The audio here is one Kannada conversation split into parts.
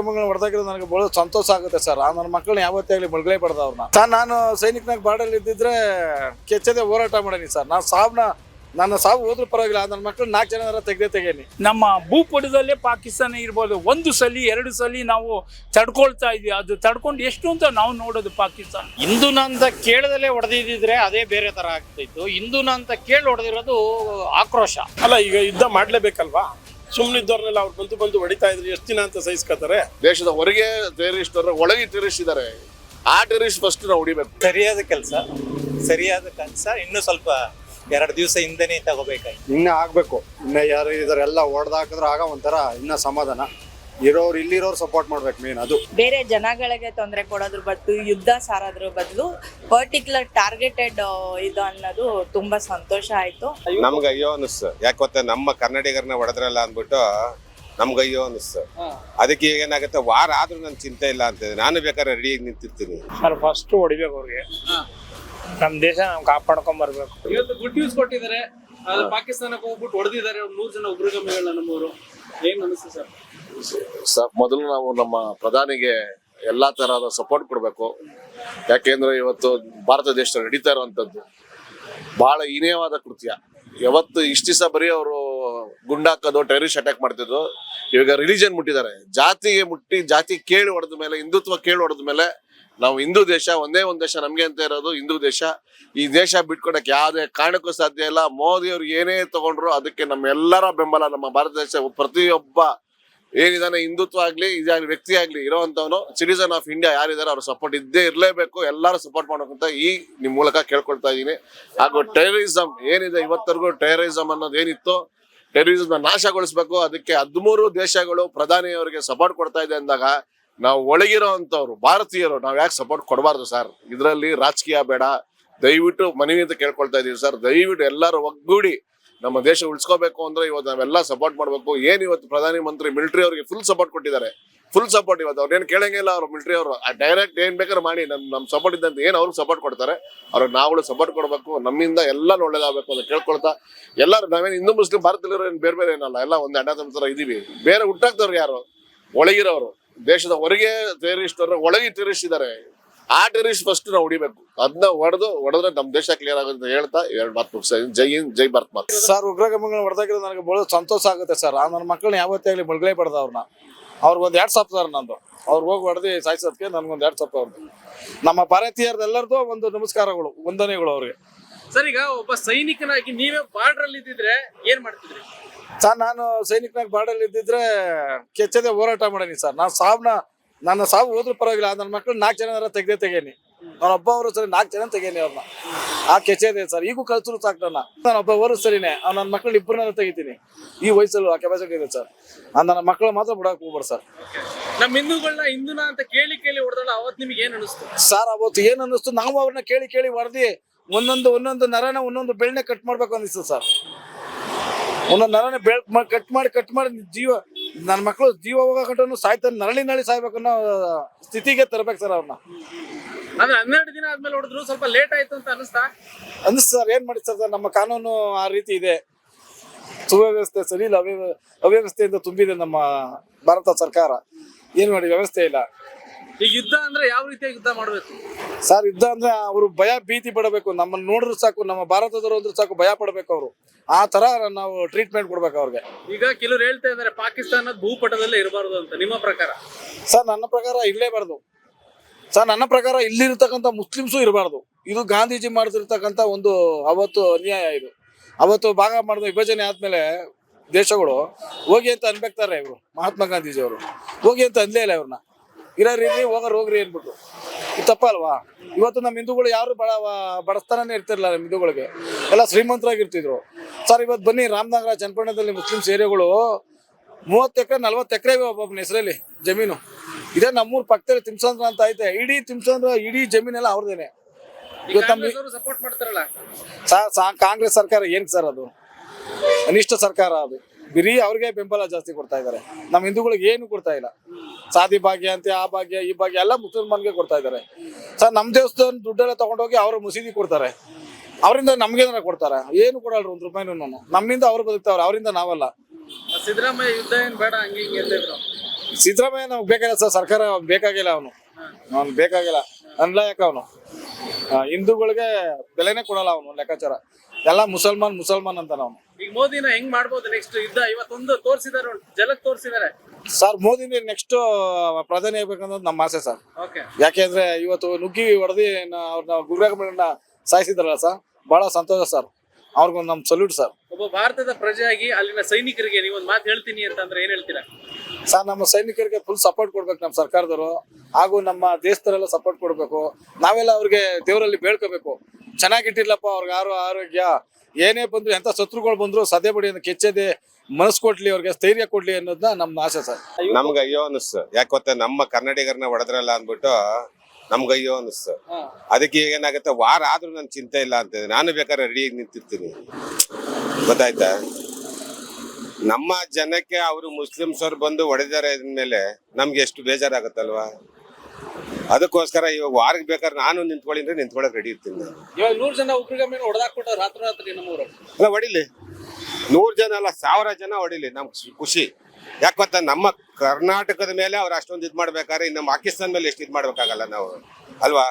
ಉಗ್ರಗಾಮಿಗಳನ್ನ ಹೊಡೆದಾಗಿರೋ ನನಗೆ ಬಹಳ ಸಂತೋಷ ಆಗುತ್ತೆ ಸರ್. ಆ ನನ್ನ ಮಕ್ಕಳನ್ನ ಯಾವತ್ತೇ ಆಗಲಿ ಮುಳುಗಲೇ ಪಡೆದ ಅವ್ರನ್ನ. ಸರ್ ನಾನು ಸೈನಿಕನಾಗ ಬಾರ್ಡಲ್ಲಿ ಇದ್ದಿದ್ರೆ ಕೆಚ್ಚದೆ ಹೋರಾಟ ಮಾಡೀನಿ ಸರ್. ನಾನು ಸಾವನ್ನ ನನ್ನ ಸಾವು ಹೋದ್ರೂ ಪರವಾಗಿಲ್ಲ ನನ್ನ ಮಕ್ಕಳು ನಾಲ್ಕು ಜನ ತೆಗೆದೇ ತೆಗೇನಿ. ನಮ್ಮ ಭೂಪಟದಲ್ಲೇ ಪಾಕಿಸ್ತಾನ ಇರ್ಬೋದು ಒಂದು ಸಲ ಎರಡು ಸಲ ನಾವು ತಡ್ಕೊಳ್ತಾ ಇದ್ವಿ. ಅದು ತಡ್ಕೊಂಡು ಎಷ್ಟು ಅಂತ ನಾವು ನೋಡೋದು ಪಾಕಿಸ್ತಾನ. ಹಿಂದೂನ ಅಂತ ಕೇಳದಲ್ಲೇ ಹೊಡೆದಿದ್ದಿದ್ರೆ ಅದೇ ಬೇರೆ ತರ ಆಗ್ತಿತ್ತು. ಹಿಂದೂನ ಅಂತ ಕೇಳಿ ಹೊಡೆದಿರೋದು ಆಕ್ರೋಶ. ಅಲ್ಲ ಈಗ ಯುದ್ಧ ಮಾಡ್ಲೇಬೇಕಲ್ವಾ? ಸುಮ್ಮನಿದ್ದವ್ರನ್ನೆಲ್ಲ ಅವ್ರು ಬಂದು ಬಂದು ಹೊಡಿತಾ ಇದ್ರು. ಎಷ್ಟು ದಿನ ಅಂತ ಸಹಿಸ್ಕೋತಾರೆ? ದೇಶದ ಹೊರಗೆ ಟೆರರಿಸ್ಟ್ ಒಳಗೆ ಟೆರರಿಸ್ಟ್ ಇದ್ದಾರೆ ಆ ಟೆರರಿಸ್ಟ್ ಫಸ್ಟ್ ನಾವು ಹೊಡಿಬೇಕು. ಸರಿಯಾದ ಕೆಲಸ ಸರಿಯಾದ ಕೆಲಸ ಇನ್ನು ಸ್ವಲ್ಪ ಎರಡು ದಿವಸ ಹಿಂದೆನೇ ತಗೋಬೇಕಾಯ್ತು. ಇನ್ನೇ ಆಗ್ಬೇಕು. ಇನ್ನ ಯಾರು ಇದರೆಲ್ಲ ಹೊಡೆದಾಕಿದ್ರೆ ಆಗ ಒಂಥರ ಇನ್ನ ಸಮಾಧಾನ. ಇರೋರು ಇಲ್ಲಿರೋರು ಸಪೋರ್ಟ್ ಮಾಡ್ಬೇಕು ಮೇನ್ ಅದು. ಬೇರೆ ಜನಗಳಿಗೆ ತೊಂದರೆ ಕೊಡೋದ್ರ ಬದಲು ಯುದ್ಧ ಸಾರೋದ್ರ ಬದಲು ಪರ್ಟಿಕ್ಯುಲರ್ ಟಾರ್ಗೆಟೆಡ್ ಇದು ಅನ್ನೋದು ತುಂಬಾ ಸಂತೋಷ ಆಯ್ತು. ನಮ್ಗೆ ಅಯ್ಯೋ ಅನಿಸ್ತು ಯಾಕೆ ಗೊತ್ತಾ? ನಮ್ಮ ಕನ್ನಡಿಗರನ್ನ ಹೊಡೆದ್ರಲ್ಲ ಅಂದ್ಬಿಟ್ಟು ನಮ್ಗೆ ಅಯ್ಯೋ ಅನಿಸ್ತು ಅದಕ್ಕೆ ಈಗ ಏನಾಗುತ್ತೆ? ವಾರ ಆದ್ರೂ ನನ್ ಚಿಂತೆ ಇಲ್ಲ ಅಂತ ನಾನು ಬೇಕಾದ್ರೆ ರೆಡಿ ನಿಂತಿರ್ತೀನಿ. ಸರ್ ಫಸ್ಟ್ ಹೊಡಿಬೇಕು ಅವ್ರಿಗೆ. ನಮ್ಮ ದೇಶ ನಾವು ಕಾಪಾಡ್ಕೊಂಡ್ ಬರ್ಬೇಕು. ಇವತ್ತು ಗುಡ್ ನ್ಯೂಸ್ ಕೊಟ್ಟಿದ್ದಾರೆ. ಪಾಕಿಸ್ತಾನಕ್ಕೆ ಹೋಗ್ಬಿಟ್ಟು ಹೊಡೆದಿದ್ದಾರೆ. ನೂರು ಜನ ಉಗ್ರಗಾಮಿಗಳನ್ನ ನಮ್ಮವರು. ಸರ್? ಮೊದಲು ನಾವು ನಮ್ಮ ಪ್ರಧಾನಿಗೆ ಎಲ್ಲಾ ತರಹದ ಸಪೋರ್ಟ್ ಕೊಡಬೇಕು. ಯಾಕೆಂದ್ರೆ ಇವತ್ತು ಭಾರತ ದೇಶದಲ್ಲಿ ನಡೀತಾ ಇರುವಂತದ್ದು ಬಹಳ ಹೀನೀಯವಾದ ಕೃತ್ಯ. ಯಾವತ್ತು ಇಷ್ಟ ದಿವಸ ಬರೀ ಅವರು ಗುಂಡಾಕೋದು ಟೆರರಿಸ್ಟ್ ಅಟ್ಯಾಕ್ ಮಾಡ್ತಿದ್ರು, ಇವಾಗ ರಿಲಿಜನ್ ಮುಟ್ಟಿದ್ದಾರೆ. ಜಾತಿಗೆ ಮುಟ್ಟಿ, ಜಾತಿ ಕೇಳಿ ಹೊಡೆದ ಮೇಲೆ, ಹಿಂದುತ್ವ ಕೇಳಿ ಹೊಡೆದ ಮೇಲೆ ನಾವು ಹಿಂದೂ ದೇಶ ಒಂದೇ ಒಂದ್ ದೇಶ ನಮ್ಗೆ ಅಂತ ಇರೋದು ಹಿಂದೂ ದೇಶ. ಈ ದೇಶ ಬಿಟ್ಕೊಡಕ್ ಯಾವುದೇ ಕಾರಣಕ್ಕೂ ಸಾಧ್ಯ ಇಲ್ಲ. ಮೋದಿ ಅವ್ರು ಏನೇ ತಗೊಂಡ್ರು ಅದಕ್ಕೆ ನಮ್ಮೆಲ್ಲರ ಬೆಂಬಲ ನಮ್ಮ ಭಾರತ ದೇಶ ಪ್ರತಿಯೊಬ್ಬ ಏನಿದಾನೆ ಹಿಂದುತ್ವ ಆಗ್ಲಿ, ಇದಾಗ್ಲಿ, ವ್ಯಕ್ತಿ ಆಗ್ಲಿ ಇರೋವಂಥವನು ಸಿಟಿಸನ್ ಆಫ್ ಇಂಡಿಯಾ ಯಾರಿದ್ದಾರೆ ಅವ್ರ ಸಪೋರ್ಟ್ ಇದ್ದೇ ಇರಲೇಬೇಕು. ಎಲ್ಲರೂ ಸಪೋರ್ಟ್ ಮಾಡ್ಬೇಕು ಅಂತ ಈ ನಿಮ್ ಮೂಲಕ ಕೇಳ್ಕೊಳ್ತಾ ಇದೀನಿ. ಹಾಗೂ ಟೆರರಿಸಂ ಏನಿದೆ ಇವತ್ತರೆಗೂ ಟೆರರಿಸಂ ಅನ್ನೋದು ಏನಿತ್ತು? ಟೆರರಿಸಂ ನಾಶಗೊಳಿಸ್ಬೇಕು. ಅದಕ್ಕೆ ಹದಿಮೂರು ದೇಶಗಳು ಪ್ರಧಾನಿಯವರಿಗೆ ಸಪೋರ್ಟ್ ಕೊಡ್ತಾ ಇದೆ ಅಂದಾಗ ನಾವು ಒಳಗಿರೋ ಅಂತವ್ರು ಭಾರತೀಯರು, ನಾವ್ ಯಾಕೆ ಸಪೋರ್ಟ್ ಕೊಡಬಾರ್ದು ಸರ್ ಇದರಲ್ಲಿ ರಾಜಕೀಯ ಬೇಡ. ದಯವಿಟ್ಟು ಮನವಿ ಅಂತ ಕೇಳ್ಕೊಳ್ತಾ ಇದೀವಿ ಸರ್ ದಯವಿಟ್ಟು ಎಲ್ಲರೂ ಒಗ್ಗೂಡಿ ನಮ್ಮ ದೇಶ ಉಳಿಸ್ಕೋಬೇಕು ಅಂದ್ರೆ ಇವತ್ತು ನಾವೆಲ್ಲ ಸಪೋರ್ಟ್ ಮಾಡ್ಬೇಕು. ಏನ್ ಇವತ್ತು ಪ್ರಧಾನಿ ಮಂತ್ರಿ ಮಿಲಿಟರಿ ಅವರಿಗೆ ಫುಲ್ ಸಪೋರ್ಟ್ ಕೊಟ್ಟಿದ್ದಾರೆ. ಫುಲ್ ಸಪೋರ್ಟ್ ಇವತ್ತು. ಅವ್ರೇನ್ ಕೇಳಂಗಿಲ್ಲ ಅವ್ರು ಮಿಲಿಟರಿ ಅವರು. ಡೈರೆಕ್ಟ್ ಏನ್ ಬೇಕಾದ್ರೆ ಮಾಡಿ. ನಮ್ ನಮ್ ಸಪೋರ್ಟ್ ಇದ್ದಂತ ಏನ್ ಅವ್ರಿಗೆ ಸಪೋರ್ಟ್ ಕೊಡ್ತಾರೆ, ಅವ್ರಿಗೆ ನಾವು ಸಪೋರ್ಟ್ ಕೊಡ್ಬೇಕು. ನಮ್ಮಿಂದ ಎಲ್ಲ ಒಳ್ಳೇದಾಗಬೇಕು ಅಂತ ಕೇಳ್ಕೊಳ್ತಾ. ಎಲ್ಲರೂ ನಾವೇನು ಹಿಂದೂ, ಮುಸ್ಲಿಂ ಭಾರತದಲ್ಲಿರೋ ಏನ್ ಬೇರೆ ಬೇರೆ ಏನಲ್ಲ. ಎಲ್ಲ ಒಂದ್ ಅಣ್ಣ ತರ ಇದೀವಿ. ಬೇರೆ ಹುಟ್ಟಾಕ್ತವ್ರು ಯಾರು? ಒಳಗಿರೋರು. ದೇಶದ ಹೊರಗೆ ಟೆರರಿಸ್ಟ್ ಒಳಗೆ ಟೆರರಿಸ್ಟ್ ಇದ್ದಾರೆ ಆ ಟೆರಿಸ್ಟ್ ಫಸ್ಟ್ ನಾವು ಹೊಡಿಬೇಕು. ಅದನ್ನ ಹೊಡೆದು, ಹೊಡೆದ್ರೆ ನಮ್ ದೇಶ ಕ್ಲಿಯರ್ ಆಗುತ್ತೆ ಹೇಳ್ತಾ ಎರಡು ಮಾತು. ಜೈ ಹಿಂದ್, ಜೈ ಭಾರತ್ ಮಾತು. ಸರ್ ಉಗ್ರಗಮಗಳನ್ನ ಹೊಡೆದಾಗಿರೋ ನನಗೆ ಬಹಳ ಸಂತೋಷ ಆಗುತ್ತೆ ಸರ್. ಆ ನನ್ನ ಮಕ್ಕಳನ್ನ ಯಾವತ್ತೇ ಆಗಲಿ ಬಳಗಲೇ ಪಡೆದ ಅವ್ರನ್ನ. ಅವ್ರಿಗೆ ಒಂದ್ ಎರಡು ಸಾವಿರ ಸರ್ ನಂದು. ಅವ್ರು ಹೋಗಿ ಹೊಡೆದು ಸಾಯಿಸೋದಕ್ಕೆ ನನ್ಗೊಂದು ಎರಡು ಸಾವಿರ ಅವ್ರದ್ದು ನಮ್ಮ ಭಾರತೀಯರದೆಲ್ಲರದು ಒಂದು ನಮಸ್ಕಾರಗಳು, ವಂದನೆಗಳು ಅವ್ರಿಗೆ. ಸರ್ ಈಗ ಒಬ್ಬ ಸೈನಿಕನಾಗಿ ನೀವೇ ಬಾರ್ಡರ್ ಅಲ್ಲಿ ಇದ್ದಿದ್ರೆ ಏನ್ ಮಾಡ್ತಿದ್ರಿ? ಸರ್ ನಾನು ಸೈನಿಕನಾಗಿ ಬಾರ್ಡರ್ ಅಲ್ಲಿ ಇದ್ದಿದ್ರೆ ಕೆಚ್ಚದೆ ಹೋರಾಟ ಮಾಡೀನಿ ಸರ್. ನಾನು ಸಾವ್ನ ನನ್ನ ಸಾವು ಹೋದ್ರೂ ಪರವಾಗಿಲ್ಲ ನನ್ನ ಮಕ್ಕಳು ನಾಲ್ಕು ಜನ ತೆಗೆದೇ ತೆಗೇನಿ. ನಾನು ಒಬ್ಬ ಅವರು ಸರಿ ನಾಲ್ಕು ಜನ ತೆಗೇನಿ ಅವ್ರನ್ನ ಆ ಕೆಚ್ಚದೆ ಸರ್ ಈಗೂ ಕಲ್ಸರು ಸಾಕು ನನ್ನ ನಾನು ಒಬ್ಬ ಅವರು ಸರಿನೇ ಅವ್ನ ನನ್ನ ಮಕ್ಕಳು ಇಬ್ಬರನ್ನ ತೆಗಿತೀನಿ. ಈ ವಯಸ್ಸಲ್ಲೂ ಆ ಕೆಪಾಸಿಟಿ ಇದೆ ಸರ್. ಆ ನನ್ನ ಮಕ್ಕಳು ಮಾತ್ರ ಬಿಡಕ್ಕೆ ಹೋಗ್ಬಾರ್ದು ಸರ್. ನಮ್ಮ ಹಿಂದೂಗಳನ್ನ ಹಿಂದೂನ ಅಂತ ಕೇಳಿ ಕೇಳಿ ಹೊಡೆದಲ್ಲ ಅವತ್ತು ನಿಮ್ಗೆ ಏನ್ ಅನಿಸ್ತು? ಸರ್ ಅವತ್ತು ಏನ್ ಅನ್ನಿಸ್ತು ನಾವು ಅವ್ರನ್ನ ಕೇಳಿ ಕೇಳಿ ಹೊಡೆದಿ ಒಂದೊಂದು ಒಂದೊಂದು ನರನ ಒಂದೊಂದು ಬೆಳ್ನೆ ಕಟ್ ಮಾಡ್ಬೇಕು ಅನಿಸ್ತು ಸರ್ ಒಂದೊಂದು ನರನ ಬೆಳ್ ಕಟ್ ಮಾಡಿ ಕಟ್ ಮಾಡಿ ಜೀವ ನನ್ನ ಮಕ್ಕಳು ಜೀವ ಹೋಗಕಂಟು ಸಾಯ್ತಾರೆ ನರಳಿ ನರಳಿ ಸಾಯ್ಬೇಕು ಅನ್ನೋ ಸ್ಥಿತಿಗೆ ತರ್ಬೇಕು ಸರ್ ಅವ್ರನ್ನ. ಅಂದ್ರೆ ಹನ್ನೆರಡು ದಿನ ಆದ್ಮೇಲೆ ಹೊಡೆದ್ರು ಸ್ವಲ್ಪ ಲೇಟ್ ಆಯ್ತು ಅಂತ ಅನಿಸ್ತಾ ಅನ್ನಿಸ್ತು ಸರ್ ಏನ್ ಮಾಡಿ ಸರ್ ನಮ್ಮ ಕಾನೂನು ಆ ರೀತಿ ಇದೆ. ಸುವ್ಯವಸ್ಥೆ ಸರಿ ಇಲ್ಲ ಅವ್ಯವ ಅವ್ಯವಸ್ಥೆಯಿಂದ ತುಂಬಿದೆ ನಮ್ಮ ಭಾರತ ಸರ್ಕಾರ. ಏನ್ ಮಾಡಿ ವ್ಯವಸ್ಥೆ ಇಲ್ಲ. ಈ ಯುದ್ಧ ಅಂದ್ರೆ ಯಾವ ರೀತಿಯ ಯುದ್ಧ ಮಾಡಬೇಕು? ಸರ್ ಯುದ್ಧ ಅಂದ್ರೆ ಅವರು ಭಯ ಭೀತಿ ಪಡಬೇಕು. ನಮ್ಮನ್ನ ನೋಡಿದ್ರು ಸಾಕು ನಮ್ಮ ಭಾರತದವರು ಅಂದ್ರೆ ಸಾಕು ಭಯ ಪಡಬೇಕು ಅವರು. ಆ ತರ ನಾವು ಟ್ರೀಟ್ಮೆಂಟ್ ಕೊಡ್ಬೇಕು ಅವ್ರಿಗೆ. ಈಗ ಕೆಲವ್ರು ಹೇಳ್ತಾ ಇದಾರೆ ಪಾಕಿಸ್ತಾನದ ಭೂಪಟದಲ್ಲೇ ಇರಬಾರ್ದು ಅಂತ. ನಿಮ್ಮ ಪ್ರಕಾರ? ಸರ್ ನನ್ನ ಪ್ರಕಾರ ಇರಲೇಬಾರ್ದು ಸರ್ ನನ್ನ ಪ್ರಕಾರ ಇಲ್ಲಿರ್ತಕ್ಕಂಥ ಮುಸ್ಲಿಮ್ಸು ಇರಬಾರ್ದು. ಇದು ಗಾಂಧೀಜಿ ಮಾಡ್ತಿರ್ತಕ್ಕಂಥ ಒಂದು ಅವತ್ತು ಅನ್ಯಾಯ ಇದು. ಅವತ್ತು ಭಾಗ ಮಾಡಿದ ವಿಭಜನೆ ಆದ್ಮೇಲೆ ದೇಶಗಳು ಹೋಗಿ ಅಂತ ಅನ್ಬೇಕ್ತಾರೆ ಇವರು ಮಹಾತ್ಮ ಗಾಂಧೀಜಿ ಅವರು ಹೋಗಿ ಅಂತ ಅನ್ಲೇ ಇಲ್ಲ ಇವ್ರನ್ನ. ಇರೋರಿ ಇರ್ರಿ ಹೋಗೋರು ಹೋಗ್ರಿ ಅನ್ಬಿಟ್ಟು ಇದು ತಪ್ಪಲ್ವಾ? ಇವತ್ತು ನಮ್ಮ ಹಿಂದೂಗಳು ಯಾರು ಬಡ ಬಡಸ್ತಾನೇ ಇರ್ತಿರಲ್ಲ ನಮ್ಮ ಹಿಂದೂಗಳಿಗೆ. ಎಲ್ಲ ಶ್ರೀಮಂತರಾಗಿರ್ತಿದ್ರು. ಸರ್ ಇವತ್ತು ಬನ್ನಿ ರಾಮನಗರ ಚನ್ನಪಟ್ಟಣದಲ್ಲಿ ಮುಸ್ಲಿಮ್ಸ್ ಏರಿಯಾಗಳು ಮೂವತ್ತು ಎಕರೆ ನಲ್ವತ್ತು ಎಕರೆ ಒಬ್ಬೊಬ್ಬನ ಹೆಸರಲ್ಲಿ ಜಮೀನು. ಇದೇ ನಮ್ಮೂರ್ ಪಕ್ಕದಲ್ಲಿ ತಿಮ್ಸಂದ್ರ ಅಂತ ಐತೆ. ಇಡೀ ತಿಮ್ಸಂದ್ರ ಇಡೀ ಜಮೀನೆಲ್ಲ ಅವ್ರದೇನೆ. ಸಪೋರ್ಟ್ ಮಾಡ್ತಾರಲ್ಲ? ಸರ್ ಕಾಂಗ್ರೆಸ್ ಸರ್ಕಾರ ಏನ್ ಸರ್ ಅದು? ಅನಿಷ್ಟ ಸರ್ಕಾರ ಅದು. ಬರೀ ಅವ್ರಿಗೆ ಬೆಂಬಲ ಜಾಸ್ತಿ ಕೊಡ್ತಾ ಇದ್ದಾರೆ. ನಮ್ಮ ಹಿಂದೂಗಳಿಗೆ ಏನು ಕೊಡ್ತಾ ಇಲ್ಲ. ಸಾದಿ ಭಾಗ್ಯ ಅಂತ ಆ ಭಾಗ್ಯ ಈ ಭಾಗ್ಯ ಎಲ್ಲ ಮುಸಲ್ಮಾನ್ಗೆ ಕೊಡ್ತಾ ಇದ್ದಾರೆ. ಸರ್ ನಮ್ಮ ದೇವಸ್ಥಾನ ದುಡ್ಡೆಲ್ಲ ತಗೊಂಡೋಗಿ ಅವ್ರ ಮಸೀದಿ ಕೊಡ್ತಾರೆ. ಅವರಿಂದ ನಮ್ಗೇನಾರ ಕೊಡ್ತಾರೆ? ಏನು ಕೊಡಲ್ರು ಒಂದ್ ರೂಪಾಯಿನೂ ನಮ್ಮಿಂದ ಅವ್ರು ಬದುಕ್ತಾವ್ರೆ ಅವರಿಂದ ನಾವಲ್ಲ. ಸಿದ್ದರಾಮಯ್ಯ ಯುದ್ಧ ಏನ್ ಬೇಡ ಹಂಗೆ ಹಿಂಗೆ ಅಂತ ಸಿದ್ದರಾಮಯ್ಯ ನಮ್ಗೆ ಬೇಕಾಗಿಲ್ಲ ಸರ್ ಸರ್ಕಾರ ಬೇಕಾಗಿಲ್ಲ ಅವನು. ಅವ್ನು ಬೇಕಾಗಿಲ್ಲ ಅನ್ಲಾಯಕ ಅವನು. ಹಿಂದೂಗಳಿಗೆ ಬೆಲೆನೇ ಕೊಡಲ್ಲ ಅವನು ಲೆಕ್ಕಾಚಾರ. ಎಲ್ಲ ಮುಸಲ್ಮಾನ್ ಮುಸಲ್ಮಾನ್ ಅಂತಾನ ಅವನು. ಈಗ ಮೋದಿನ ಹೆಂಗ್ ಮಾಡ್ಬೋದು ನೆಕ್ಸ್ಟ್ ಯುದ್ಧ? ಇವತ್ತೊಂದು ತೋರಿಸಿದಾರೆ ಜಲಕ್ ತೋರಿಸಿದಾರೆ ಸರ್ ಮೋದಿನೇ ನೆಕ್ಸ್ಟ್ ಪ್ರಧಾನಿ ಆಗ್ಬೇಕನ್ನೋದು ನಮ್ಮ ಆಸೆ ಸರ್. ಓಕೆ ಯಾಕೆಂದ್ರೆ ಇವತ್ತು ನುಗ್ಗಿ ಹೊಡೆದಿ ಅವ್ರನ್ನ ಗುರುರಾಗಮಣ್ಣ ಸಾಯಿಸಿದ್ರಲ್ಲ ಸರ್ ಬಹಳ ಸಂತೋಷ ಸರ್. ಅವ್ರಿಗೊಂದು ನಮ್ ಸಲ್ಯೂಟ್ ಸರ್. ಒಬ್ಬ ಭಾರತದ ಪ್ರಜೆಯಾಗಿ ಅಲ್ಲಿನ ಸೈನಿಕರಿಗೆ ನೀವೊಂದ್ ಮಾತು ಹೇಳ್ತೀನಿ ಅಂತಂದ್ರೆ ಏನ್ ಹೇಳ್ತೀರಾ? ಸರ್ ನಮ್ಮ ಸೈನಿಕರಿಗೆ ಫುಲ್ ಸಪೋರ್ಟ್ ಕೊಡ್ಬೇಕು ನಮ್ಮ ಸರ್ಕಾರದವರು. ಹಾಗೂ ನಮ್ಮ ದೇಶದವರೆಲ್ಲ ಸಪೋರ್ಟ್ ಕೊಡ್ಬೇಕು. ನಾವೆಲ್ಲ ಅವ್ರಿಗೆ ದೇವರಲ್ಲಿ ಬೇಡ್ಕೋಬೇಕು. ಚೆನ್ನಾಗಿಟ್ಟಿರ್ಲಪ್ಪ ಅವ್ರಿಗೆ ಯಾರು ಆರೋಗ್ಯ ಏನೇ ಬಂದ್ರು ಎಂತ ಶತ್ರುಗಳು ಬಂದ್ರು ಸದೆ ಬಡಿ ಕೆಚ್ಚದೆ ಮನಸ್ಸು ಕೊಡ್ಲಿ ಅವ್ರಿಗೆ ಸ್ಥೈರ್ಯ ಕೊಡ್ಲಿ ಅನ್ನೋದನ್ನ ನಮ್ಮ ಆಸೆ ಸರ್. ನಮ್ಗೆ ಅಯ್ಯೋ ಅನಿಸ್ತು ಯಾಕೆ ಗೊತ್ತಾ? ನಮ್ಮ ಕನ್ನಡಿಗರನ್ನ ಹೊಡೆದ್ರಲ್ಲ ಅಂದ್ಬಿಟ್ಟು ನಮ್ಗೆ ಅಯ್ಯೋ ಅನಿಸ್ತು ಅದಕ್ಕೆ ಈಗ ಏನಾಗುತ್ತೆ? ವಾರ ಆದ್ರೂ ನನ್ ಚಿಂತೆ ಇಲ್ಲ ಅಂತ ನಾನು ಬೇಕಾದ್ರೆ ರೆಡಿಯಾಗಿ ನಿಂತಿರ್ತೀನಿ. ಗೊತ್ತಾಯ್ತಾ? ನಮ್ಮ ಜನಕ್ಕೆ ಅವರು ಮುಸ್ಲಿಮ್ಸ್ ಅವ್ರು ಬಂದು ಹೊಡೆದಾರೆ ಇದ್ಮೇಲೆ ನಮ್ಗೆ ಎಷ್ಟು ಬೇಜಾರಾಗತ್ತಲ್ವಾ? ಅದಕ್ಕೋಸ್ಕರ ಇವಾಗ ವಾರಕ್ಕೆ ಬೇಕಾದ್ರೆ ನಾನು ನಿಂತ್ಕೊಳ್ಳಿ ಅಂದ್ರೆ ನಿಂತ್ಕೊಳ್ಳಕ್ ರೆಡಿ ಇರ್ತೀನಿ. ನಾನು. ಇವಾಗ ನೂರ್ ಜನ ಹೊಡೆದಾಕ್ಬಿಟ್ಟು ರಾತ್ರಿ ರಾತ್ರಿ ನಮ್ಮೂರು ಅಲ್ಲ ಹೊಡಿಲಿ. ನೂರು ಜನ ಅಲ್ಲ ಸಾವಿರ ಜನ ಹೊಡಿಲಿ ನಮ್ಗೆ ಖುಷಿ- ಯಾಕಂತ ಯಾಕೆ ಗೊತ್ತಾ ನಮ್ಮ ಕರ್ನಾಟಕದ ಮೇಲೆ ಅವ್ರು ಅಷ್ಟೊಂದು ಇದ್ ಮಾಡ್ಬೇಕಾದ್ರೆ ಇನ್ನು ಪಾಕಿಸ್ತಾನ ಮೇಲೆ ಎಷ್ಟು ಇದ್ ಮಾಡ್ಬೇಕಾಗಲ್ಲ ನಾವು. ಅಲ್ವಾ?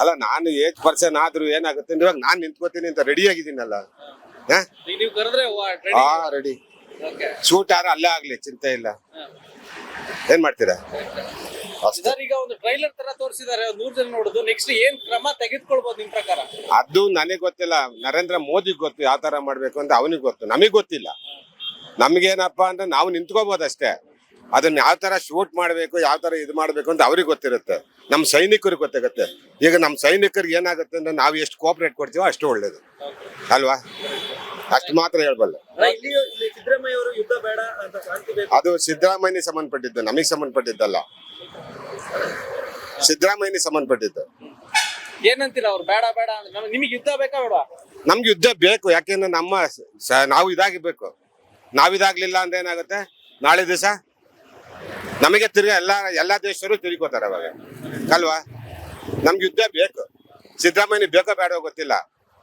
ಅಲ್ಲ ನಾನು ಏಜ್ ಪರ್ಸನ್ ಆದ್ರೂ ಏನಾಗುತ್ತೆ ಅಂದ್ರೆ ಇವಾಗ ನಾನು ನಿಂತ್ಕೋತೀನಿ ಅಂತ ರೆಡಿ ಆಗಿದ್ದೀನಲ್ಲ. ಈಗ ನೀವು ಕರೆದ್ರೆ ಹಾ ರೆಡಿ ಓಕೆ ಶೂಟ್ ಯಾರು ಅಲ್ಲೇ ಆಗ್ಲಿ ಚಿಂತೆ ಇಲ್ಲ. ಏನ್ ಮಾಡ್ತೀರಾ? ಸರ್ ಈಗ ಒಂದು ಟ್ರೈಲರ್ ತರ ತೋರಿಸಿದ್ದಾರೆ ನೂರ್ ಜನ ನೋಡುದು. ನೆಕ್ಸ್ಟ್ ಏನ್ ಕ್ರಮ ತೆಗೆದುಕೊಳ್ಬಹುದು ನಿಮ್ ಪ್ರಕಾರ? ಅದು ನನಗೆ ಗೊತ್ತಿಲ್ಲ. ನರೇಂದ್ರ ಮೋದಿ ಗೊತ್ತು ಯಾವ ತರ ಮಾಡ್ಬೇಕು ಅಂತ ಅವನಿಗೆ ಗೊತ್ತು. ನಮಗೆ ಗೊತ್ತಿಲ್ಲ. ನಮ್ಗೇನಪ್ಪ ಅಂದ್ರೆ ನಾವು ನಿಂತ್ಕೋಬಹುದು ಅಷ್ಟೇ ಅದನ್ನ ಯಾವ ತರ ಶೂಟ್ ಮಾಡ್ಬೇಕು ಯಾವ ತರ ಇದು ಮಾಡ್ಬೇಕು ಅಂತ ಅವ್ರಿಗೆ ಗೊತ್ತಿರುತ್ತೆ. ನಮ್ಮ ಸೈನಿಕರಿಗೆ ಗೊತ್ತಾಗುತ್ತೆ. ಈಗ ನಮ್ಮ ಸೈನಿಕರಿಗೆ ಏನಾಗುತ್ತೆ ಅಂದ್ರೆ ನಾವು ಎಷ್ಟು ಕೋಆಪರೇಟ್ ಕೊಡ್ತೀವೋ ಅಷ್ಟು ಒಳ್ಳೇದು. ಅಲ್ವಾ? ಅಷ್ಟು ಮಾತ್ರ ಹೇಳ್ಬಲ್ಲ. ಅದು ಸಿದ್ದರಾಮಯ್ಯ ಸಂಬಂಧಪಟ್ಟಿದ್ದು ನಮಗೆ ಸಂಬಂಧಪಟ್ಟಿದ್ದಲ್ಲ. ಸಿದ್ದರಾಮಯ್ಯ ಸಂಬಂಧಪಟ್ಟಿದ್ದು. ಏನಂತೀರ ಅವ್ರು? ಬೇಡ ಬೇಡ ನಿಮ್ಗೆ ನಮ್ಗೆ- ನಿಮಗೆ ಯುದ್ಧ ಬೇಕಾ ಬೇಡ? ನಮ್ಗೆ ಯುದ್ಧ ಬೇಕು. ಯಾಕೆಂದ್ರೆ ನಮ್ಮ ಸ- ನಾವು ಇದಾಗಿರ್ಬೇಕು. ನಾವು ಇದಾಗ್ಲಿಲ್ಲ ಅಂದ್ರೆ ಏನಾಗುತ್ತೆ? ನಾಳೆ ದಿವಸ ನಮಗೆ ತಿರ್ಗಾ ಎಲ್ಲ ಎಲ್ಲಾ ದೇಶರು ತಿರುಗೋತಾರೆ ಅವಾಗ. ಅಲ್ವಾ? ನಮ್ಗೆ ಯುದ್ಧ ಬೇಕು. ಸಿದ್ದರಾಮಯ್ಯ ಬೇಕೋ ಬೇಡ ಗೊತ್ತಿಲ್ಲ.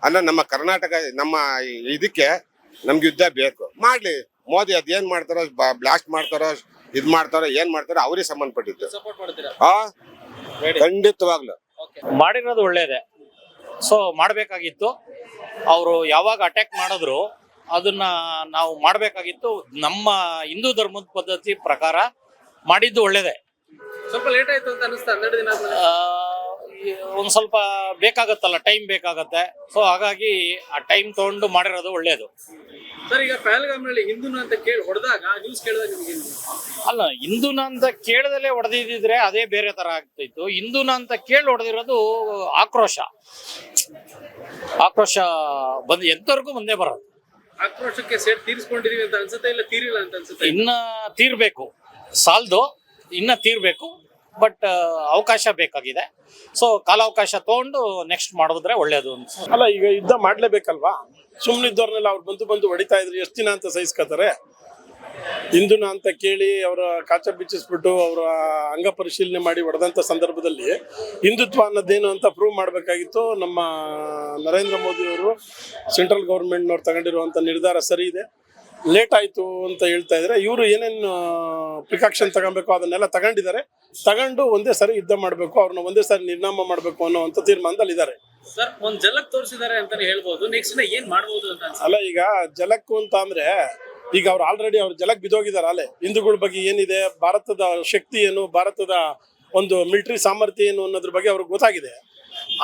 ಅಂದ್ರೆ ನಮ್ಮ ಕರ್ನಾಟಕ ನಮ್ಮ ಈ- ಇದಕ್ಕೆ ನಮ್ಗೆ ಯುದ್ಧ ಬೇಕು. ಮಾಡ್ಲಿ. ಮೋದಿ ಅದೇನ್ ಮಾಡ್ತಾರೋ ಬ್ಲಾಸ್ಟ್ ಮಾಡ್ತಾರೋ ಇದ್ ಮಾಡ್ತಾರೋ ಏನ್ ಮಾಡ್ತಾರೋ ಅವ್ರಿಗೆ ಸಂಬಂಧಪಟ್ಟಿದ್ದು. ಸಪೋರ್ಟ್ ಮಾಡ್ತೀರಾ? ಆ? ಖಂಡಿತವಾಗ್ಲು. ಮಾಡಿರೋದು ಒಳ್ಳೇದೆ. ಸೊ ಮಾಡಬೇಕಾಗಿತ್ತು. ಅವರು ಯಾವಾಗ ಅಟ್ಯಾಕ್ ಮಾಡಿದ್ರು ಅದನ್ನ ನಾವು ಮಾಡಬೇಕಾಗಿತ್ತು. ನಮ್ಮ ಹಿಂದೂ ಧರ್ಮದ ಪದ್ಧತಿ ಪ್ರಕಾರ ಮಾಡಿದ್ದು ಒಳ್ಳೇದೆ. ಸ್ವಲ್ಪ ಲೇಟ್ ಆಯ್ತು ಅಂತ ಅನಿಸ್ತಾ ಹನ್ನೆರಡು ದಿನ ಆದ್ಮೇಲೆ. ಆ, ಈ ಒಂದ್ ಸ್ವಲ್ಪ ಬೇಕಾಗತ್ತಲ್ಲ ಟೈಮ್ ಬೇಕಾಗತ್ತೆ. ಸೊ ಹಾಗಾಗಿ ಆ ಟೈಮ್ ತಗೊಂಡು ಮಾಡಿರೋದು ಒಳ್ಳೇದು. ಸರ್ ಈಗ ಪಹಲ್ಗಾಮ್ನಲ್ಲಿ ಹಿಂದೂನ ಅಂತ ಕೇಳಿ ಹೊಡೆದಾಗ ನ್ಯೂಸ್ ಕೇಳಿದಾಗ ನಿಮ್ಗೆ ಅಲ್ಲ ಹಿಂದೂನ ಅಂತ ಕೇಳದಲ್ಲೇ ಹೊಡೆದಿದ್ರೆ ಅದೇ ಬೇರೆ ತರ ಆಗ್ತಿತ್ತು. ಹಿಂದೂನ ಅಂತ ಕೇಳಿ ಹೊಡೆದಿರೋದು ಆಕ್ರೋಶ. ಆಕ್ರೋಶ ಬಂದ್ ಎಂತವರೆಗೂ ಮುಂದೆ ಬರೋದು. ಆಕ್ರೋಶಕ್ಕೆ ಸೇರ್ ತೀರಿಸ್ಕೊಂಡಿದೀವಿ ಅಂತ ಅನ್ಸುತ್ತೆ ಇಲ್ಲ ತೀರಿಲ್ಲ ಅಂತ ಅನ್ಸುತ್ತೆ ಇನ್ನ ತೀರ್ಬೇಕು. ಸಾಲ್ದು ಇನ್ನ ತೀರ್ಬೇಕು. ಬಟ್ ಅವಕಾಶ ಬೇಕಾಗಿದೆ. ಸೊ ಕಾಲಾವಕಾಶ ತಗೊಂಡು ನೆಕ್ಸ್ಟ್ ಮಾಡಿದ್ರೆ ಒಳ್ಳೇದು ಅಂತ. ಅಲ್ಲ, ಈಗ ಯುದ್ಧ ಮಾಡ್ಲೇಬೇಕಲ್ವಾ? ಸುಮ್ಮನಿದ್ದವ್ರನ್ನೆಲ್ಲ ಅವ್ರು ಬಂದು ಬಂದು ಹೊಡಿತಾ ಇದ್ರು, ಎಷ್ಟು ದಿನ ಅಂತ ಸಹಿಸ್ಕೋತಾರೆ? ಹಿಂದೂನ ಅಂತ ಕೇಳಿ ಅವರ ಕಾಚ ಬಿಚ್ಚಿಸ್ಬಿಟ್ಟು ಅವರ ಅಂಗ ಪರಿಶೀಲನೆ ಮಾಡಿ ಹೊಡೆದಂಥ ಸಂದರ್ಭದಲ್ಲಿ ಹಿಂದುತ್ವ ಅನ್ನೋದೇನು ಅಂತ ಪ್ರೂವ್ ಮಾಡಬೇಕಾಗಿತ್ತು. ನಮ್ಮ ನರೇಂದ್ರ ಮೋದಿಯವರು ಸೆಂಟ್ರಲ್ ಗೌರ್ಮೆಂಟ್ನವ್ರು ತಗೊಂಡಿರುವಂಥ ನಿರ್ಧಾರ ಸರಿ ಇದೆ. ಲೇಟ್ ಆಯ್ತು ಅಂತ ಹೇಳ್ತಾ ಇದ್ರೆ ಇವರು ಏನೇನು ಪ್ರಿಕಾಕ್ಷನ್ ತಗೊಬೇಕು ಅದನ್ನೆಲ್ಲ ತಗೊಂಡಿದ್ದಾರೆ. ತಗೊಂಡು ಒಂದೇ ಸರಿ ಯುದ್ಧ ಮಾಡಬೇಕು ಅವ್ರನ್ನ ಒಂದೇ ಸಾರಿ ನಿರ್ನಾಮ ಮಾಡಬೇಕು ಅಂತ ತೀರ್ಮಾನದಲ್ಲಿ ಇದ್ದಾರೆ. ಸರ್ ಒಂದು ಜಲಕ್ ತೋರಿಸಿದ್ದಾರೆ ಅಂತ ಹೇಳ್ಬೋದು. ನೆಕ್ಸ್ಟ್ ಏನ್ ಮಾಡ್ಬೋದು ಅಂತ ಅಲ್ಲ ಈಗ ಜಲಕ್ಕು ಅಂತ ಅಂದ್ರೆ ಈಗ ಅವ್ರು ಆಲ್ರೆಡಿ ಅವ್ರು ಜಲಕ್ ಬಿದ್ದೋಗಿದ್ದಾರೆ ಅಲ್ಲೇ. ಹಿಂದೂಗಳ ಬಗ್ಗೆ ಏನಿದೆ ಭಾರತದ ಶಕ್ತಿ ಏನು ಭಾರತದ ಒಂದು ಮಿಲಿಟರಿ ಸಾಮರ್ಥ್ಯ ಏನು ಅನ್ನೋದ್ರ ಬಗ್ಗೆ ಅವ್ರಿಗೆ ಗೊತ್ತಾಗಿದೆ.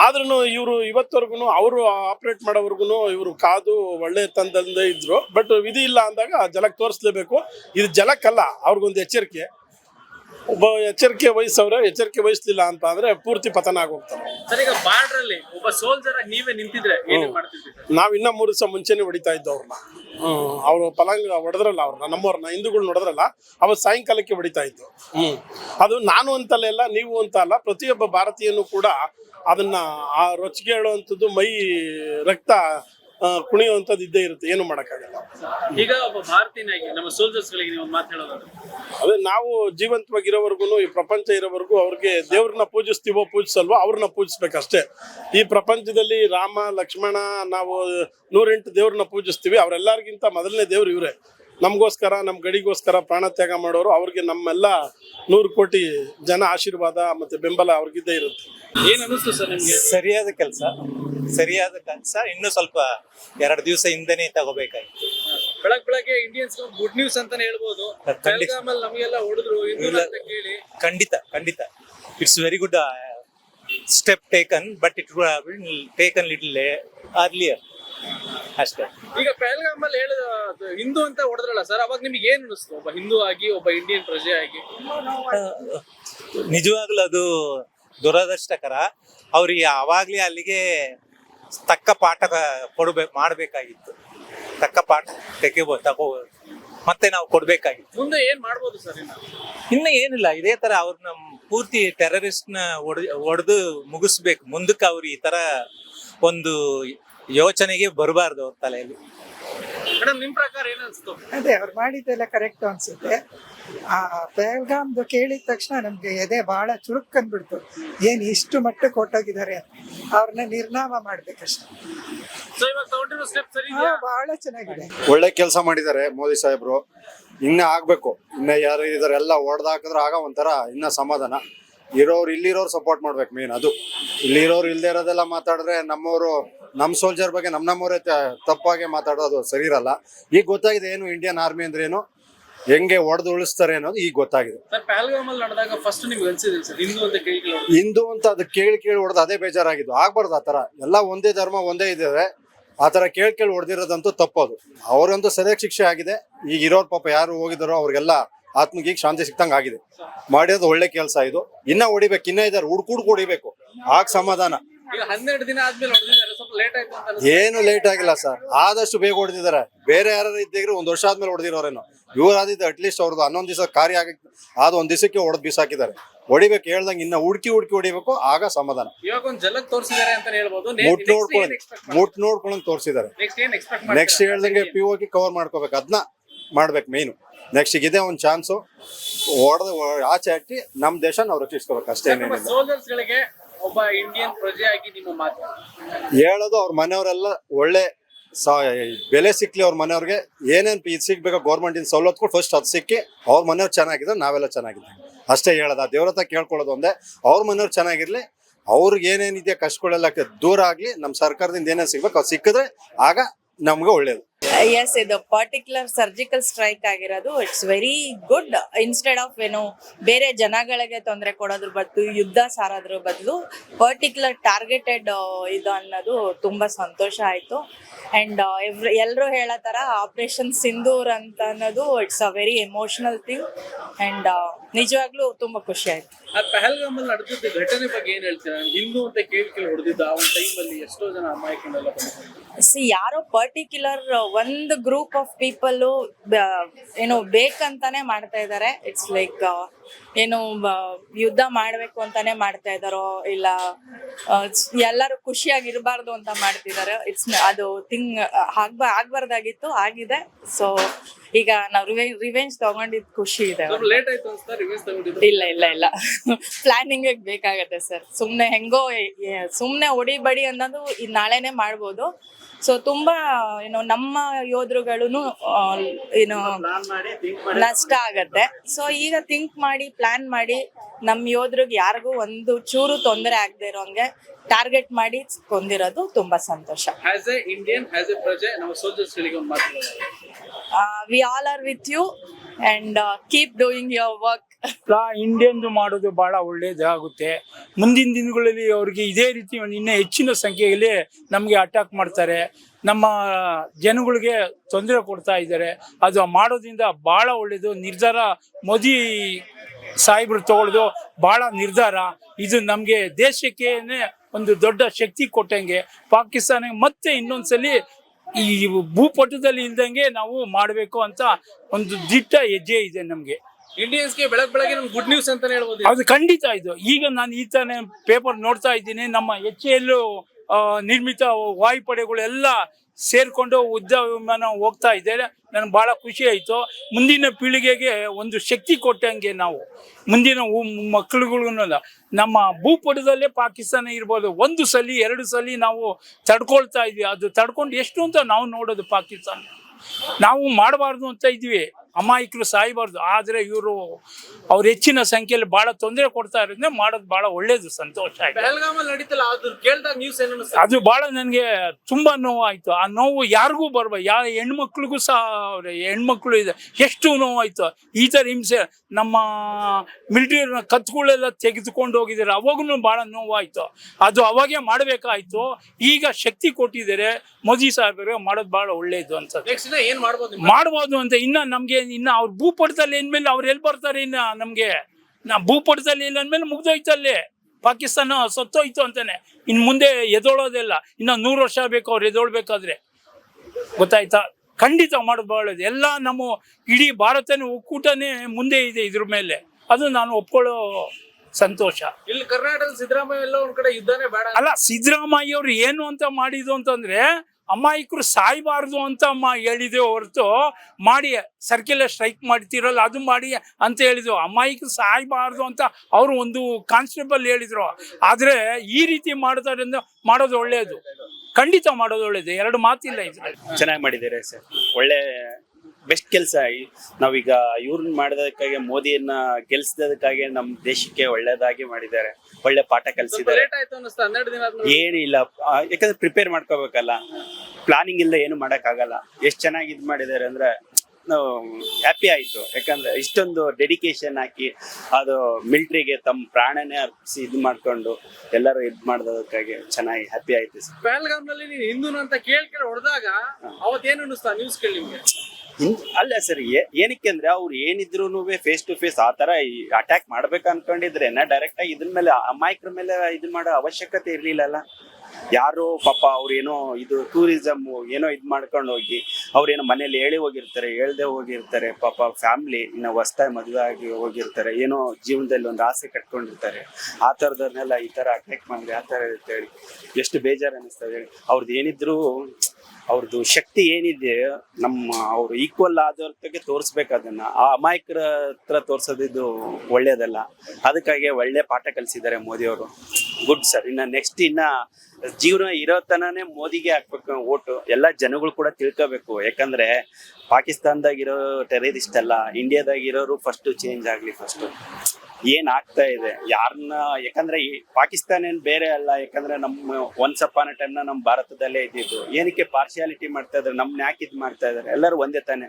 ಆದ್ರೂ ಇವರು ಇವತ್ತವರೆಗೂ ಅವರು ಆಪರೇಟ್ ಮಾಡೋವರೆಗೂ ಇವರು ಕಾದು ಒಳ್ಳೆ ತಂದಂದೇ ಇದ್ರು. ಬಟ್ ವಿಧಿ ಇಲ್ಲ ಅಂದಾಗ ಜಲಕ್ಕೆ ತೋರಿಸ್ಲೇಬೇಕು. ಇದು ಜಲಕ್ಕಲ್ಲ ಅವ್ರಿಗೊಂದು ಎಚ್ಚರಿಕೆ. ಒಬ್ಬ ಎಚ್ಚರಿಕೆ ವಹಿಸವ್ರೆ ಎಚ್ಚರಿಕೆ ವಹಿಸ್ಲಿಲ್ಲ ಅಂತ ಅಂದ್ರೆ ಪೂರ್ತಿ ಪತನ ಆಗೋಗ್ತಾರೆ ಸರ್ ಈಗ ಬಾರ್ಡರ್ ಅಲ್ಲಿ ಒಬ್ಬ ಸೋಲ್ಜರ್ ನೀವೇ ನಿಂತಿದ್ರೆ ಇನ್ನ ಮೂರು ದಿವಸ ಮುಂಚೆನೆ ಹೊಡಿತಾ ಇದ್ದು ಅವ್ರನ್ನ ಅವ್ರು ಪಲಾಂಗ ಹೊಡೆದ್ರಲ್ಲ ಅವ್ರನ್ನ ನಮ್ಮವ್ರನ್ನ ಹಿಂದೂಗಳು ಹೊಡೆದ್ರಲ್ಲ ಅವತ್ತು ಸಾಯಂಕಾಲಕ್ಕೆ ಹೊಡಿತಾ ಇದ್ದು ಹ್ಮ್. ಅದು ನಾನು ಅಂತಲೇ ಅಲ್ಲ ನೀವು ಅಂತ ಅಲ್ಲ ಪ್ರತಿಯೊಬ್ಬ ಭಾರತೀಯನು ಕೂಡ ಅದನ್ನ ಆ ರೊಚ್ಚಿಗೆ ಹೇಳುವಂಥದ್ದು ಮೈ ರಕ್ತ ಕುಣಿಯುವಂಥದ್ದು ಇದ್ದೇ ಇರುತ್ತೆ. ಏನು ಮಾಡೋಕ್ಕಾಗಲ್ಲ. ಈಗ ಒಬ್ಬ ಭಾರತೀಯನಾಗಿ ನಮ್ಮ ಸೋಲ್ಜರ್ಸ್ ಗಳಿಗೆ ನೀವು ಮಾತು ಹೇಳೋದಾದ್ರೆ. ಅದೇ ನಾವು ಜೀವಂತವಾಗಿರೋವರೆಗೂ ಈ ಪ್ರಪಂಚ ಇರೋವರೆಗೂ ಅವ್ರಿಗೆ ದೇವ್ರನ್ನ ಪೂಜಿಸ್ತೀವೋ ಪೂಜಿಸಲ್ವೋ ಅವ್ರನ್ನ ಪೂಜಿಸ್ಬೇಕಷ್ಟೇ. ಈ ಪ್ರಪಂಚದಲ್ಲಿ ರಾಮ ಲಕ್ಷ್ಮಣ ನಾವು ನೂರೆಂಟು ದೇವ್ರನ್ನ ಪೂಜಿಸ್ತೀವಿ. ಅವರೆಲ್ಲರಿಗಿಂತ ಮೊದಲನೇ ದೇವ್ರು ಇವರೇ. ನಮಗೋಸ್ಕರ ನಮ್ಮ ಗಡಿಗೋಸ್ಕರ ಪ್ರಾಣ ತ್ಯಾಗ ಮಾಡೋರು ಅವ್ರಿಗೆ ನಮ್ಮೆಲ್ಲ ನೂರು ಕೋಟಿ ಜನ ಆಶೀರ್ವಾದ ಮತ್ತೆ ಬೆಂಬಲ ಅವ್ರಿಗಿದ್ದೇ ಇರುತ್ತೆ. ಏನ್ ಅನಿಸ್ತು ಸರ್ ನಿಮ್ಗೆ? ಸರಿಯಾದ ಕೆಲಸ ಸರಿಯಾದ ಕೆಲಸ ಇನ್ನು ಸ್ವಲ್ಪ ಎರಡು ದಿವಸ ಹಿಂದೆನೇ ತಗೋಬೇಕಾಗಿತ್ತು ಬೆಳಗ್ ಬೆಳಗ್ಗೆ ಇಂಡಿಯನ್ಸ್ ಗುಡ್ ನ್ಯೂಸ್ ಅಂತಾನೆ ಹೇಳ್ಬೋದು. ಖಂಡಿತ. ಬೆಳಗಾಮಲ್ಲಿ ನಮಗೆಲ್ಲ ಹೊಡೆದ್ರು ಇಲ್ಲ. ಅಂತ ಕೇಳಿ. ಖಂಡಿತ ಖಂಡಿತ. It's very good step taken but it taken little earlier ಅಷ್ಟೇ. ಈಗ ಪಹಲ್ಗಾಮಲ್ಲಿ ಹೇಳಿದ ಅದು ಹಿಂದೂ ಅಂತ ಹೊಡೆದ್ರಲ್ಲ ಸರ್ ಅವಾಗ ನಿಮ್ಗೆ ಏನ್ ಅನಿಸ್ತು ಒಬ್ಬ ಹಿಂದೂ ಆಗಿ ಒಬ್ಬ ಇಂಡಿಯನ್ ಪ್ರಜೆ ಆಗಿ? ನಿಜವಾಗ್ಲೂ ಅದು ದುರದೃಷ್ಟಕರ. ಅವ್ರಿಗೆ ಅವಾಗ್ಲಿ ಅಲ್ಲಿಗೆ ತಕ್ಕ ಪಾಠ ಕೊಡ್ಬೇಕು ಮಾಡ್ಬೇಕಾಗಿತ್ತು. ತಕ್ಕ ಪಾಠ ತೆಗಿಬೋ ತಗೋ ಮತ್ತೆ ನಾವು ಕೊಡ್ಬೇಕಾಗಿತ್ತು. ಮುಂದೆ ಏನ್ ಮಾಡ್ಬೋದು ಸರ್ ಇನ್ನ? ಏನಿಲ್ಲ ಇದೇ ತರ ಅವ್ರನ್ನ ಪೂರ್ತಿ ಟೆರರಿಸ್ಟ್ನ ಹೊಡೆದು ಮುಗಿಸ್ಬೇಕು. ಮುಂದಕ್ಕೆ ಅವ್ರು ಈ ತರ ಒಂದು ಯೋಚನೆಗೆ ಬರಬಾರ್ದು ಅವ್ರ ತಲೆಯಲ್ಲಿ. ಮೇಡಮ್ ನಿಮ್ ಪ್ರಕಾರ ಏನ್ ಅನ್ಸ್ತು? ಅದೇ ಅವ್ರು ಮಾಡಿದ್ದೆಲ್ಲ ಕರೆಕ್ಟ್ ಅನ್ಸುತ್ತೆ. ಆ ಪೆಹಲ್ಗಾಮ್ದು ಕೇಳಿದ ತಕ್ಷಣ ನಮ್ಗೆ ಎದೆ ಬಹಳ ಚುರುಕ್ ಅಂದ್ಬಿಡ್ತು ಏನ್ ಇಷ್ಟು ಮಟ್ಟಕ್ಕೆ ಕೊಟ್ಟೋಗಿದ್ದಾರೆ ಅವ್ರನ್ನ ನಿರ್ನಾಮ ಮಾಡ್ಬೇಕಷ್ಟೆ. ಸೊ ಇವಾಗ ತಗೊಂಡಿರೋ ಸ್ಟೆಪ್ ಸರಿ ಹಾ, ಬಹಳ ಚೆನ್ನಾಗಿದೆ. ಒಳ್ಳೆ ಕೆಲಸ ಮಾಡಿದ್ದಾರೆ ಮೋದಿ ಸಾಹೇಬ್ರು. ಇನ್ನ ಆಗ್ಬೇಕು. ಇನ್ನ ಯಾರು ಇದಾರೆ ಎಲ್ಲ ಹೊಡೆದಾಕಿದ್ರೆ ಆಗ ಒಂಥರ ಇನ್ನ ಸಮಾಧಾನ. ಇರೋರು ಇಲ್ಲಿರೋರು ಸಪೋರ್ಟ್ ಮಾಡ್ಬೇಕು ಮೇನ್ ಅದು. ಇಲ್ಲಿರೋರು ಇಲ್ದೇ ಇರೋದೆಲ್ಲ ಮಾತಾಡಿದ್ರೆ ನಮ್ಮವರು ನಮ್ಮ ಸೋಲ್ಜರ್ ಬಗ್ಗೆ ನಮ್ಮ ನಮ್ಮವರೇ ತಪ್ಪಾಗಿ ಮಾತಾಡೋದು ಸರಿ ಇರಲ್ಲ. ಈಗ ಗೊತ್ತಾಗಿದೆ ಏನು ಇಂಡಿಯನ್ ಆರ್ಮಿ ಅಂದ್ರೆ ಏನು ಹೆಂಗೆ ಹೊಡೆದು ಉಳಿಸ್ತಾರೆ ಅನ್ನೋದು ಈಗ ಗೊತ್ತಾಗಿದೆ. ಸರ್ ಪಹಲ್ಗಾಮಲ್ಲಿ ನಡೆದಾಗ ಫಸ್ಟ್ ನಿಮ್ಗೆ ಅನ್ಸಿದೆ ಸರ್ ಹಿಂದೂ ಅಂತ ಕೇಳಿ ಹಿಂದೂ ಅಂತ ಅದು ಕೇಳಿ ಕೇಳಿ ಹೊಡೆದು ಅದೇ ಬೇಜಾರಾಗಿದ್ದು. ಆಗ್ಬಾರ್ದು ಆ ಥರ. ಎಲ್ಲ ಒಂದೇ ಧರ್ಮ ಒಂದೇ ಇದ್ದೇವೆ ಆ ಥರ ಕೇಳಿ ಕೇಳಿ ಹೊಡೆದಿರೋದಂತೂ ತಪ್ಪೋದು. ಅವರಂತೂ ಸರಿಯಾಗಿ ಶಿಕ್ಷೆ ಆಗಿದೆ. ಈಗ ಇರೋರು ಪಾಪ ಯಾರು ಹೋಗಿದಾರೋ ಅವ್ರಿಗೆಲ್ಲ ಆತ್ಮಗೆ ಈಗ ಶಾಂತಿ ಸಿಕ್ತಂಗೆ ಆಗಿದೆ. ಮಾಡಿರೋದು ಒಳ್ಳೆ ಕೆಲಸ ಇದು. ಇನ್ನ ಹೊಡಿಬೇಕು ಇನ್ನ ಇದಾರೆ ಹುಡ್ಕುಡ್ಕು ಹೊಡಿಬೇಕು. ಆಗ ಸಮಾಧಾನ. ಹನ್ನೆರಡು ದಿನ ಆದ್ಮೇಲೆ ಏನು ಲೇಟ್ ಆಗಿಲ್ಲ ಸರ್ ಆದಷ್ಟು ಬೇಗ ಹೊಡೆದಿದ್ದಾರೆ. ಬೇರೆ ಯಾರು ಇದ್ದಿದ್ರೆ ಒಂದ್ ವರ್ಷ ಆದ್ಮೇಲೆ ಹೊಡೆದಿರೋರೇನು. ಇವ್ರು ಆದಿದ್ದು ಅಟ್ಲೀಸ್ಟ್ ಅವ್ರದ್ದು ಹನ್ನೊಂದು ದಿವಸ ಕಾರ್ಯ ಆಗಿ ಆದ ಒಂದ್ ದಿವಸಕ್ಕೆ ಹೊಡೆದ್ ಬಿಸಾಕಿದ್ದಾರೆ. ಹೊಡಿಬೇಕು ಹೇಳ್ದಂಗೆ ಇನ್ನ ಹುಡುಕಿ ಹುಡುಕಿ ಹೊಡಿಬೇಕು ಆಗ ಸಮಾಧಾನ. ಇವಾಗ ಒಂದು ಜಲಕ್ ತೋರಿಸಿದ್ದಾರೆ ಅಂತ ಹೇಳ್ಬೋದು. ಮುಟ್ ನೋಡ್ಕೊಂಡು ಮುಟ್ ನೋಡ್ಕೊಂಡು ತೋರಿಸಿದ್ದಾರೆ. ನೆಕ್ಸ್ಟ್ ಹೇಳ್ದಂಗೆ ಪಿ ಹೋಗಿ ಕವರ್ ಮಾಡ್ಕೋಬೇಕು. ಅದನ್ನ ಮಾಡ್ಬೇಕು ಮೇಯ್ನು ನೆಕ್ಸ್ಟ್ ಇದೆ ಒಂದು ಚಾನ್ಸು ಓಡದ ಆಚೆ ಹಾಕಿ ನಮ್ಮ ದೇಶ ನಾವು ರಕ್ಷಿಸ್ಕೋಬೇಕು. ಅಷ್ಟೇ ಒಬ್ಬ ಇಂಡಿಯನ್ ನಿಮ್ಮ ಮಾತು. ಹೇಳೋದು ಅವ್ರ ಮನೆಯವರೆಲ್ಲ ಒಳ್ಳೆ ಸ- ಬೆಲೆ ಸಿಕ್ಲಿ ಅವ್ರ ಮನೆಯವ್ರಿಗೆ. ಏನೇನ್ ಇದು ಸಿಗ್ಬೇಕು ಗೌರ್ಮೆಂಟ್ ಇಂದ ಸವಲತ್ತು ಕೊಟ್ಟು ಫಸ್ಟ್ ಅದು ಸಿಕ್ಕಿ ಅವ್ರ ಮನೆಯವ್ರು ಚೆನ್ನಾಗಿದ್ರೆ ನಾವೆಲ್ಲ ಚೆನ್ನಾಗಿದ್ದೀವಿ. ಅಷ್ಟೇ ಹೇಳೋದು. ಆ ದೇವ್ರ ಹತ್ರ ಕೇಳ್ಕೊಳ್ಳೋದು ಒಂದೇ. ಅವ್ರ ಮನೆಯವ್ರು ಚೆನ್ನಾಗಿರ್ಲಿ ಅವ್ರಿಗೆ ಏನೇನಿದೆಯಾ ಕಷ್ಟಗಳೆಲ್ಲ ದೂರ ಆಗ್ಲಿ ನಮ್ಮ ಸರ್ಕಾರದಿಂದ ಏನೇನು ಸಿಗ್ಬೇಕು ಅದು ಸಿಕ್ಕಿದ್ರೆ ಆಗ ನಮ್ಗೆ ಒಳ್ಳೇದು. ಎಸ್ ಇದು ಪರ್ಟಿಕ್ಯುಲರ್ ಸರ್ಜಿಕಲ್ ಸ್ಟ್ರೈಕ್ ಆಗಿರೋದು it's very good instead of ಏನು ಬೇರೆ ಜನಗಳಿಗೆ ತೊಂದರೆ ಕೊಡೋದ್ರ ಬದಲು ಯುದ್ಧ ಸಾರೋದ್ರ ಬದಲು ಪರ್ಟಿಕ್ಯುಲರ್ ಟಾರ್ಗೆಟೆಡ್ ಇದು ಅನ್ನೋದು ತುಂಬಾ ಸಂತೋಷ ಆಯ್ತು. ಅಂಡ್ ಎಲ್ಲರೂ ಹೇಳೋ ಥರ ಆಪರೇಷನ್ ಸಿಂಧೂರ್ ಅಂತ ಅನ್ನೋದು it's a very emotional thing and ನಿಜವಾಗ್ಲೂ ತುಂಬಾ ಖುಷಿ ಆಯ್ತು. ಆ ಪಹಲ್ಗಾಮಲ್ಲಿ ನಡೆದಿದ್ದ ಘಟನೆ ಬಗ್ಗೆ ಏನು ಹೇಳ್ತೀರಾ? ಹಿಂದೂ ಅಂತ ಕೇಳಿ ಕೇಳಿ ಹೊಡೆದಿದ್ದ ಆ ಒಂದು ಟೈಮಲ್ಲಿ ಎಷ್ಟೋ ಜನ ಅಮಾಯಕನೆಲ್ಲ ಸಿ ಯಾರೋ ಪರ್ಟಿಕ್ಯುಲರ್ ಒಂದು ಗ್ರೂಪ್ ಆಫ್ ಪೀಪಲ್ ಏನು ಬೇಕಂತಾನೆ ಮಾಡ್ತಾ ಇದ್ದಾರೆ ಇಟ್ಸ್ ಲೈಕ್ ಏನು ಯುದ್ಧ ಮಾಡ್ಬೇಕು ಅಂತಾನೆ ಮಾಡ್ತಾ ಇದಾರೋ ಇಲ್ಲ ಎಲ್ಲರೂ ಖುಷಿಯಾಗಿರ್ಬಾರ್ದು ಅಂತ ಮಾಡ್ತಿದ್ದಾರೆ. ಇಟ್ಸ್ ಅದು ಥಿಂಗ್ ಆಗ್ಬಾ ಆಗ್ಬಾರ್ದಾಗಿತ್ತು ಆಗಿದೆ. ಸೊ ಈಗ ನಾವು ರಿವೆಂಜ್ ರಿವೆಂಜ್ ತಗೊಂಡಿದ್ ಖುಷಿ ಇದೆ. ಇಲ್ಲ ಇಲ್ಲ ಇಲ್ಲ. ಪ್ಲಾನಿಂಗ್ ಬೇಕಾಗತ್ತೆ ಸರ್ ಸುಮ್ನೆ ಹೆಂಗೋ ಸುಮ್ನೆ ಹೊಡಿ ಬಡಿ ಅನ್ನೋದು ಇದ್ ನಾಳೆನೆ ಮಾಡ್ಬೋದು. ಸೊ ತುಂಬಾ ಏನು ನಮ್ಮ ಯೋಧರುಗಳು ಏನು ನಷ್ಟ ಆಗತ್ತೆ. ಸೊ ಈಗ ಥಿಂಕ್ ಮಾಡಿ ಪ್ಲಾನ್ ಮಾಡಿ ನಮ್ಮ ಯೋಧರಿಗೆ ಯಾರಿಗೂ ಒಂದು ಚೂರು ತೊಂದರೆ ಆಗದೆ ಇರೋಂಗೆ ಟಾರ್ಗೆಟ್ ಮಾಡಿ ಕೊಂದಿರೋದು ತುಂಬಾ ಸಂತೋಷ. As a Indian as a ಪ್ರಜೆ ನಮ್ಮ ಸೋಲ್ಜರ್ಸ್ ಗಳಿಗೆ ಒಂದು ಮಾತು ಹೇಳೋದು. We all are with you and keep doing your work ಇಂಡಿಯನ್ದು ಮಾಡೋದು ಬಹಳ ಒಳ್ಳೇದಾಗುತ್ತೆ ಮುಂದಿನ ದಿನಗಳಲ್ಲಿ ಅವ್ರಿಗೆ ಇದೇ ರೀತಿ ಇನ್ನ ಇನ್ನೂ ಹೆಚ್ಚಿನ ಸಂಖ್ಯೆಯಲ್ಲಿ ನಮ್ಗೆ ಅಟ್ಯಾಕ್ ಮಾಡ್ತಾರೆ. ನಮ್ಮ ಜನಗಳಿಗೆ ತೊಂದರೆ ಕೊಡ್ತಾ ಇದ್ದಾರೆ. ಅದು ಮಾಡೋದ್ರಿಂದ ಬಹಳ ಒಳ್ಳೇದು. ನಿರ್ಧಾರ ಮೋದಿ ಸಾಹೇಬ್ರು ತಗೊಳ್ಳೋದು ಬಹಳ ನಿರ್ಧಾರ. ಇದು ನಮಗೆ ದೇಶಕ್ಕೇನೆ ಒಂದು ದೊಡ್ಡ ಶಕ್ತಿ ಕೊಟ್ಟಂಗೆ ಪಾಕಿಸ್ತಾನ ಮತ್ತೆ ಇನ್ನೊಂದ್ಸಲಿ ಈ ಭೂಪಟದಲ್ಲಿ ಇಲ್ದಂಗೆ ನಾವು ಮಾಡಬೇಕು ಅಂತ ಒಂದು ದಿಟ್ಟ ಹೆಜ್ಜೆ ಇದೆ ನಮಗೆ. ಇಂಡಿಯನ್ಸ್ಗೆ ಬೆಳಗ್ ಬೆಳಗ್ಗೆ ನಮ್ಗೆ ಗುಡ್ ನ್ಯೂಸ್ ಅಂತಾನೆ ಹೇಳ್ಬೋದು. ಅದು ಖಂಡಿತ ಇದು. ಈಗ ನಾನು ಈ ತಾನೇ ಪೇಪರ್ ನೋಡ್ತಾ ಇದ್ದೀನಿ. ನಮ್ಮ ಎಚ್ ನಿರ್ಮಿತ ನಿರ್ಮಿತ ವಾಯುಪಡೆಗಳೆಲ್ಲ ಸೇರ್ಕೊಂಡು ಉದ್ದ ವಿಮಾನ ಹೋಗ್ತಾ ಇದ್ದಾರೆ ನನಗೆ ಬಹಳ ಖುಷಿ ಆಯಿತು. ಮುಂದಿನ ಪೀಳಿಗೆಗೆ ಒಂದು ಶಕ್ತಿ ಕೊಟ್ಟಂಗೆ ನಾವು. ಮುಂದಿನ ಮಕ್ಕಳುಗಳಿಗೂನಲ್ಲ, ನಮ್ಮ ಭೂಪಟದಲ್ಲೇ ಪಾಕಿಸ್ತಾನ ಇರ್ಬೋದು. ಒಂದು ಸಲ, ಎರಡು ಸಲ ನಾವು ತಡ್ಕೊಳ್ತಾ ಇದ್ವಿ. ಅದು ತಡ್ಕೊಂಡು ಎಷ್ಟು ಅಂತ ನಾವು ನೋಡೋದು ಪಾಕಿಸ್ತಾನ. ನಾವು ಮಾಡಬಾರ್ದು ಅಂತ ಇದ್ವಿ. ಅಮಾಯಕರು ಸಾಯಬಾರ್ದು ಆದರೆ ಇವರು ಅವ್ರ ಹೆಚ್ಚಿನ ಸಂಖ್ಯೆಯಲ್ಲಿ ಬಹಳ ತೊಂದರೆ ಕೊಡ್ತಾ ಇರೋದ್ರಿಂದ ಮಾಡೋದು ಬಹಳ ಒಳ್ಳೇದು ಸಂತೋಷ ಆಯ್ತು. ಅದು ಬಹಳ ನನಗೆ ತುಂಬಾ ನೋವಾಯ್ತು. ಆ ನೋವು ಯಾರಿಗೂ ಬರ್ಬೋದು ಯಾವ ಹೆಣ್ಮಕ್ಳಿಗೂ ಸಹ ಅವ್ರ ಹೆಣ್ಮಕ್ಳು ಇದೆ ಎಷ್ಟು ನೋವಾಯ್ತು. ಈ ಥರ ಹಿಂಸೆ ನಮ್ಮ ಮಿಲಿಟರಿನ ಕತ್ಗಳೆಲ್ಲ ತೆಗೆದುಕೊಂಡು ಹೋಗಿದ್ದಾರೆ ಅವಾಗೂ ಬಹಳ ನೋವಾಯ್ತು. ಅದು ಅವಾಗೇ ಮಾಡಬೇಕಾಯ್ತು. ಈಗ ಶಕ್ತಿ ಕೊಟ್ಟಿದ್ದಾರೆ ಮೋದಿ ಸಾಹೇಬರು ಮಾಡೋದು ಬಹಳ ಒಳ್ಳೇದು ಅಂತ ಮಾಡ್ಬೋದು ಮಾಡ್ಬೋದು ಅಂತ ಇನ್ನ ನಮ್ಗೆ ಇನ್ನ ಅವ್ರ ಭೂಪಟದಲ್ಲಿ ಏನ್ಮೇಲೆ ಅವ್ರು ಎಲ್ಲಿ ಬರ್ತಾರೆ ಇನ್ನ ನಮ್ಗೆ? ನಾ ಭೂಪಟದಲ್ಲಿ ಇಲ್ಲ ಅಂದ್ಮೇಲೆ ಮುಗ್ದೋಯ್ತಲ್ಲಿ ಪಾಕಿಸ್ತಾನ ಸತ್ತೋಯ್ತು ಅಂತಾನೆ. ಇನ್ ಮುಂದೆ ಎದೊಳೋದಿಲ್ಲ. ಇನ್ನ ನೂರು ವರ್ಷ ಬೇಕು ಅವ್ರು ಎದೊಳ್ಬೇಕಾದ್ರೆ. ಗೊತ್ತಾಯ್ತಾ? ಖಂಡಿತ ಒಳ್ಳೇದು. ಎಲ್ಲ ನಮ್ಮ ಇಡೀ ಭಾರತನ ಒಕ್ಕೂಟನೇ ಮುಂದೆ ಇದೆ ಇದ್ರ ಮೇಲೆ. ಅದು ನಾನು ಒಪ್ಕೊಳ್ಳೋ ಸಂತೋಷ. ಇಲ್ಲಿ ಕರ್ನಾಟಕದ ಸಿದ್ದರಾಮಯ್ಯ ಎಲ್ಲ ಒಂದ್ ಕಡೆ ಯುದ್ಧನೇ ಬೇಡ ಅಲ್ಲ ಸಿದ್ದರಾಮಯ್ಯ ಅವ್ರು ಏನು ಅಂತ ಮಾಡಿದ್ದು ಅಂತಂದ್ರೆ ಅಮಾಯಕರು ಸಾಯಬಾರ್ದು ಅಂತ ಅಮ್ಮ ಹೇಳಿದೆ ಹೊರತು ಮಾಡಿ ಸರ್ಕಿಲ್ಲ ಸ್ಟ್ರೈಕ್ ಮಾಡ್ತಿರಲ್ಲ, ಅದು ಮಾಡಿ ಅಂತ ಹೇಳಿದ್ರು. ಅಮಾಯಕರು ಸಾಯ್ಬಾರ್ದು ಅಂತ ಅವರು ಒಂದು ಕಾನ್ಸ್ಟೇಬಲ್ ಹೇಳಿದ್ರು. ಆದರೆ ಈ ರೀತಿ ಮಾಡ್ತಾರೆ ಮಾಡೋದು ಒಳ್ಳೇದು. ಖಂಡಿತ ಮಾಡೋದು ಒಳ್ಳೇದು. ಎರಡು ಮಾತಿಲ್ಲ ಇದ್ರೆ ಚೆನ್ನಾಗಿ ಮಾಡಿದ್ದಾರೆ ಸರ್. ಒಳ್ಳೆ ಬೆಸ್ಟ್ ಕೆಲಸ ನಾವೀಗ ಇವ್ರನ್ನ ಮಾಡಿದಕ್ಕಾಗಿ, ಮೋದಿಯನ್ನ ಗೆಲ್ಸಿದಕ್ಕಾಗಿ ನಮ್ಮ ದೇಶಕ್ಕೆ ಒಳ್ಳೆಯದಾಗಿ ಮಾಡಿದ್ದಾರೆ. ಒಳ್ಳೆ ಪಾಠ ಕಲಿಸಿದ್ದಾರೆ. ಏನಿಲ್ಲ. ಆ, ಯಾಕಂದ್ರೆ ಪ್ರಿಪೇರ್ ಮಾಡ್ಕೋಬೇಕಲ್ಲ. ಪ್ಲಾನಿಂಗ್ ಇಲ್ಲದೆ ಏನು ಮಾಡಕ್ಕಾಗಲ್ಲ. ಎಷ್ಟು ಚೆನ್ನಾಗಿ ಇದು ಮಾಡಿದ್ದಾರೆ ಅಂದ್ರೆ ನಾವು ಹ್ಯಾಪಿ ಆಯ್ತು. ಯಾಕಂದ್ರೆ ಇಷ್ಟೊಂದು ಡೆಡಿಕೇಶನ್ ಹಾಕಿ ಅದು ಮಿಲ್ಟ್ರಿಗೆ ತಮ್ಮ ಪ್ರಾಣನೇ ಅರ್ಪಿಸಿ ಇದು ಮಾಡ್ಕೊಂಡು ಎಲ್ಲರೂ ಇದು ಮಾಡೋದಕ್ಕಾಗಿ ಚೆನ್ನಾಗಿ ಹ್ಯಾಪಿ ಆಯ್ತು. ಸರ್ ನೀನು ಹಿಂದೂನ ಅಂತ ಕೇಳ್ ಕೇಳಿ ಹೊಡೆದಾಗ ಅವತ್ತೇನು ಏನ್ ಅನ್ನಿಸ್ತಾ ನ್ಯೂಸ್ ಕೇಳಿ ನಿಮ್ಗೆ? ಅಲ್ಲ ಸರ್ ಏನಕ್ಕೆ ಅಂದ್ರೆ ಅವ್ರು ಏನಿದ್ರು ಫೇಸ್ ಟು ಫೇಸ್ ಆ ತರ ಅಟ್ಯಾಕ್ ಮಾಡ್ಬೇಕು ಅನ್ಕೊಂಡಿದ್ರೆ ಡೈರೆಕ್ಟ್ ಆಗಿ ಇದ್ರ ಮೇಲೆ ಅಮಾಯಕರ ಮೇಲೆ ಇದು ಮಾಡೋ ಅವಶ್ಯಕತೆ ಇರ್ಲಿಲ್ಲಲ್ಲ. ಯಾರು ಪಾಪ ಅವ್ರೇನೋ ಇದು ಟೂರಿಸಮ್ ಏನೋ ಇದ್ ಮಾಡ್ಕೊಂಡು ಹೋಗಿ, ಅವ್ರೇನೋ ಮನೇಲಿ ಹೇಳಿ ಹೋಗಿರ್ತಾರೆ, ಹೇಳ್ದೆ ಹೋಗಿರ್ತಾರೆ, ಪಾಪ ಫ್ಯಾಮಿಲಿ ಇನ್ನ ಹೊಸ್ದಾಗಿ ಮದುವೆ ಆಗಿ ಹೋಗಿರ್ತಾರೆ, ಏನೋ ಜೀವನದಲ್ಲಿ ಒಂದು ಆಸೆ ಕಟ್ಕೊಂಡಿರ್ತಾರೆ. ಆ ಥರದವ್ರನ್ನೆಲ್ಲ ಈ ತರ ಅಟ್ಯಾಕ್ ಮಾಡಿದ್ರೆ ಆ ತರ ಇರುತ್ತೆ ಹೇಳಿ. ಎಷ್ಟು ಬೇಜಾರು ಅನಿಸ್ತದೆ ಹೇಳಿ. ಅವ್ರದ್ದು ಏನಿದ್ರು ಅವ್ರದ್ದು ಶಕ್ತಿ ಏನಿದೆ, ನಮ್ಮ ಅವರು ಈಕ್ವಲ್ ಆದವ್ರಿಗೆ ತೋರಿಸ್ಬೇಕು ಅದನ್ನ. ಆ ಅಮಾಯಕರ ಹತ್ರ ತೋರಿಸೋದಿದ್ದು ಒಳ್ಳೇದಲ್ಲ. ಅದಕ್ಕಾಗಿ ಒಳ್ಳೆ ಪಾಠ ಕಲಿಸಿದ್ದಾರೆ ಮೋದಿ ಅವರು ಗುಡ್ ಸರ್ ಇನ್ನ ನೆಕ್ಸ್ಟ್ ಇನ್ನ ಜೀವನ ಇರೋ ತನನೇ ಮೋದಿಗೆ ಹಾಕ್ಬೇಕು ಓಟು. ಎಲ್ಲ ಜನಗಳು ಕೂಡ ತಿಳ್ಕೋಬೇಕು. ಯಾಕಂದ್ರೆ ಪಾಕಿಸ್ತಾನದಾಗಿರೋ ಟೆರರಿಸ್ಟ್ ಅಲ್ಲ ಇಂಡಿಯಾದಾಗಿರೋರು ಫಸ್ಟ್ ಚೇಂಜ್ ಆಗ್ಲಿ ಫಸ್ಟ್ ಏನ್ ಆಗ್ತಾ ಇದೆ? ಯಾರನ್ನ ಯಾಕಂದ್ರೆ ಪಾಕಿಸ್ತಾನ ಏನ್ ಬೇರೆ ಅಲ್ಲ ಯಾಕಂದ್ರೆ ನಮ್ಮ ಒನ್ಸ್ ಅಪಾನ ಟೈಮ್ನ ನಮ್ಮ ಭಾರತದಲ್ಲೇ ಇದ್ದಿದ್ದು. ಏನಕ್ಕೆ ಪಾರ್ಶಿಯಾಲಿಟಿ ಮಾಡ್ತಾ ಇದಾರೆ ನಮ್ನ ಯಾಕೆ ಇದ್ ಮಾಡ್ತಾ ಇದಾರೆ ಎಲ್ಲರೂ ಒಂದೇ ತಾನೆ.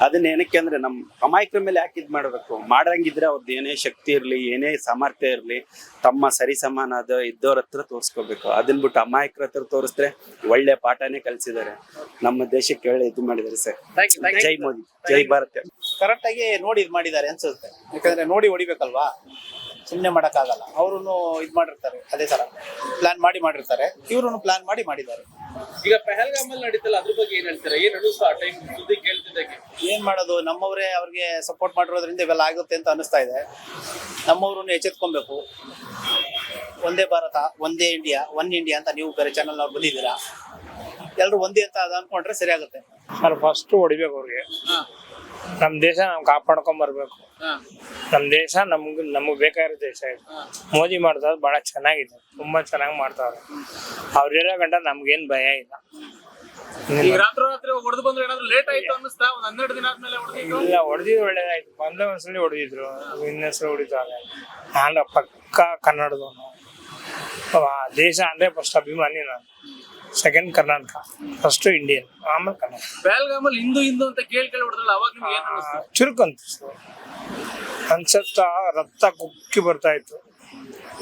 ಅದನ್ನ ಏನಕ್ಕೆ ಅಂದ್ರೆ ನಮ್ ಅಮಾಯಕರ ಮೇಲೆ ಯಾಕೆ ಇದ್ ಮಾಡ್ಬೇಕು? ಮಾಡಂಗಿದ್ರೆ ಅವ್ರದ್ದು ಏನೇ ಶಕ್ತಿ ಇರ್ಲಿ ಏನೇ ಸಾಮರ್ಥ್ಯ ಇರ್ಲಿ ತಮ್ಮ ಸರಿ ಸಮಾನದ ಇದ್ದವ್ರ ಹತ್ರ ತೋರಿಸ್ಕೋಬೇಕು. ಅದನ್ ಬಿಟ್ಟು ಅಮಾಯಕರ ಹತ್ರ ತೋರಿಸಿದ್ರೆ ಒಳ್ಳೆ ಪಾಠನೇ ಕಲ್ಸಿದ್ದಾರೆ. ನಮ್ಮ ದೇಶಕ್ಕೆ ಒಳ್ಳೆ ಇದು ಮಾಡಿದ್ದಾರೆ ಸರ್. ಜೈ ಮೋದಿ. ಜೈ ಭಾರತ. ಕರೆಕ್ಟ್ ಆಗಿ ನೋಡಿ ಇದು ಮಾಡಿದ್ದಾರೆ ಅನ್ಸುತ್ತೆ. ಯಾಕಂದ್ರೆ ನೋಡಿ ಹೊಡಿಬೇಕಲ್ವಾ? ಸುಮ್ಮನೆ ಮಾಡೋಕ್ಕಾಗಲ್ಲ. ಅವರು ಇದು ಮಾಡಿರ್ತಾರೆ ಅದೇ ತರ. ಪ್ಲಾನ್ ಮಾಡಿ ಮಾಡಿರ್ತಾರೆ. ಇವರು ಪ್ಲಾನ್ ಮಾಡಿ ಮಾಡಿದ್ದಾರೆ. ಈಗ ಪೆಹಲ್ಗಾಮ್ ಅಲ್ಲಿ ನಡೀತಲ್ಲ ಅದ್ರ ಬಗ್ಗೆ ಏನ್ ಹೇಳ್ತಾರೆ? ಏನ್ ಅನಿಸ್ತು ಆ ಟೈಮ್ ಸುದ್ದಿ ಕೇಳ್ತಿದ್ದಕ್ಕೆ ಏನ್ ಮಾಡೋದು? ನಮ್ಮವರೇ ಅವ್ರಿಗೆ ಸಪೋರ್ಟ್ ಮಾಡಿರೋದ್ರಿಂದ ಇವೆಲ್ಲ ಆಗುತ್ತೆ ಅಂತ ಅನಿಸ್ತಾ ಇದೆ. ನಮ್ಮವ್ರನ್ನ ಎಚ್ಚೆತ್ಕೊಬೇಕು. ಒಂದೇ ಭಾರತ ಒಂದೇ ಇಂಡಿಯಾ ಒನ್ ಇಂಡಿಯಾ ಅಂತ ನೀವು ಬೇರೆ ಚಾನಲ್ ಅವ್ರು ಬಂದಿದ್ದೀರಾ? ಎಲ್ಲರೂ ಒಂದೇ ಅಂತ ಅದ ಅನ್ಕೊಂಡ್ರೆ ಸರಿ ಆಗುತ್ತೆ. ಸರ್ ಫಸ್ಟ್ ಹೊಡಿಬೇಕು ಅವ್ರಿಗೆ. ಹಾ ನಮ್ ದೇಶ ನಾವು ಕಾಪಾಡ್ಕೊಂಡ್ ಬರ್ಬೇಕು. ಹಾ. ನಮ್ ದೇಶ ನಮ್ಗ್ ನಮಗ್ ಬೇಕಾಗಿರೋ ದೇಶ ಇದು. ಮೋದಿ ಮಾಡ್ತಾರೆ ಬಹಳ ಚೆನ್ನಾಗಿದೆ. ತುಂಬಾ ಚೆನ್ನಾಗಿ ಮಾಡ್ತಾವ್ರೆ. ಅವ್ರಿರೋ ಗಂಟ ನಮ್ಗೇನ್ ಭಯ ಇಲ್ಲ. ಈಗ ರಾತ್ರಿ ರಾತ್ರಿ ಹೊಡೆದು ಬಂದ್ರೆ ಏನಾದ್ರು ಲೇಟ್ ಆಯ್ತು ಅನ್ನಿಸ್ತಾ? ಒಂದ್ ಹನ್ನೆರಡು ದಿನ ಆದ್ಮೇಲೆ ಹೊಡೆದಿದ್ದು? ಇಲ್ಲ ಹೊಡೆದಿದ್ದು ಒಳ್ಳೇದಾಯ್ತು. ಮೊದಲೇ ಒಂದ್ಸಲಿ ಹೊಡೆದಿದ್ರು. ಇನ್ನೊಂದ್ಸಲ ಹೊಡಿತಾರೆ ನಾನು ಪಕ್ಕ ಕನ್ನಡದವನು. ದೇಶ ಅಂದ್ರೆ ಫಸ್ಟ್ ಅಭಿಮಾನಿ ನಾನು. ಸೆಕೆಂಡ್ ಕರ್ನಾಟಕ ಫಸ್ಟ್ ಇಂಡಿಯನ್ ಆಮೇಲೆ ಕರ್ನಾಟಕ ಪಹಲ್ಗಾಮ್ ಅಲ್ಲಿ ಹಿಂದೂ ಹಿಂದೂ ಅಂತ ಕೇಳಿ ಕೇಳಿ ಹೊಡೆದ್ರಲ್ಲ ಅವಾಗ ನಿಮ್ಗೆ ಏನ್ ಚುರುಕು ಅನ್ಸ್ತು. ಅನ್ಸತ್ತ ರಕ್ತ ಕುಕ್ಕಿ ಬರ್ತಾ ಇತ್ತು.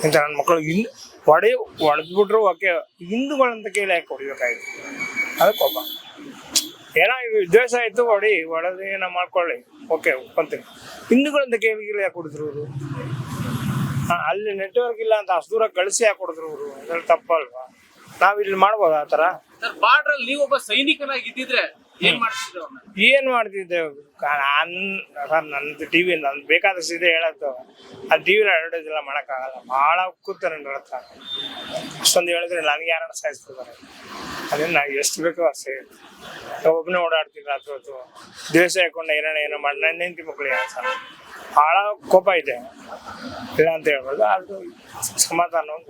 ಇಂಥ ನನ್ನ ಮಕ್ಕಳು ಹಿಂದ್ ಒಡೆ ಹೊಡೆದ್ಬಿಟ್ರು ಓಕೆ ಹಿಂದೂಗಳಂತ ಕೇಳಿ ಯಾಕೆ ಹೊಡಿಬೇಕಾಯ್ತು? ಅದಕ್ಕೆ ಒಬ್ಬ ಏನೋ ಇವು ದ್ವೇಷ ಆಯ್ತು ಹೊಡಿ ಹೊಡೆದು ಏನೋ ಮಾಡ್ಕೊಳ್ಳಿ. ಓಕೆ ಒಪ್ಕೊಂತೀನಿ ಹಿಂದೂಗಳಂತ ಕೇಳಿ ಕೇಳಿ ಯಾಕೆ ಹೊಡಿದ್ರು ಅವರು ಅಲ್ಲಿ ನೆಟ್ವರ್ಕ್ ಇಲ್ಲ ಅಂತ ಅಷ್ಟು ದೂರ ಕಳಿಸಿ ಯಾಕೆ ಹೊಡೆದ್ರು ಅವರು ಅದ್ರಲ್ಲಿ ತಪ್ಪಲ್ವಾ? ನಾವ್ ಇಲ್ಲಿ ಮಾಡ್ಬೋದ ಆ ಥರ. ಸರ್ ಬಾರ್ಡರ್ ಅಲ್ಲಿ ನೀವೊಬ್ಬ ಸೈನಿಕನಾಗಿ ಇದ್ದಿದ್ರೆ ಏನ್ ಮಾಡ್ತಿದ್ರು ಅವ್ರನ್ನ? ಏನ್ ಮಾಡ್ತಿದ್ದೆ? ನಾನ್ ಸರ್ ನಂದು ಟಿವಿ ನನ್ ಬೇಕಾದಷ್ಟು ಇದೆ ಹೇಳತ್ತು ಆ ಟಿವಿ ಅಡ್ವರ್ಟೈಸ್ ಎಲ್ಲ ಮಾಡಕ್ಕಾಗಲ್ಲ. ಬಹಳ ಕೂತ ನನ್ನ ಹತ್ರ. ಅಷ್ಟೊಂದು ಹೇಳಿದ್ರೆ ನನಗೆ ಯಾರನ್ನ ಸಾಯಿಸ್ತಿದ್ದಾರೆ? ಅದನ್ನ ನಾವು ಎಷ್ಟು ಬೇಕೋ ಅಷ್ಟೇ ಒಬ್ಬನೇ ಓಡಾಡ್ತೀನಿ ರಾತ್ರಿ ಹೊತ್ತು ದಿವಸ ಹಾಕೊಂಡು ಏನೋ ಏನೋ ಮಾಡಿ ನನ್ನ ಹೆಂಡತಿ ಮಕ್ಕಳಿಗೆ ಸರ್. ಬಹಳ ಕೋಪ ಇದೆ. ಇಲ್ಲ ಅಂತ ಹೇಳ್ಬೋದು ಅದು ಸಮಾಧಾನ.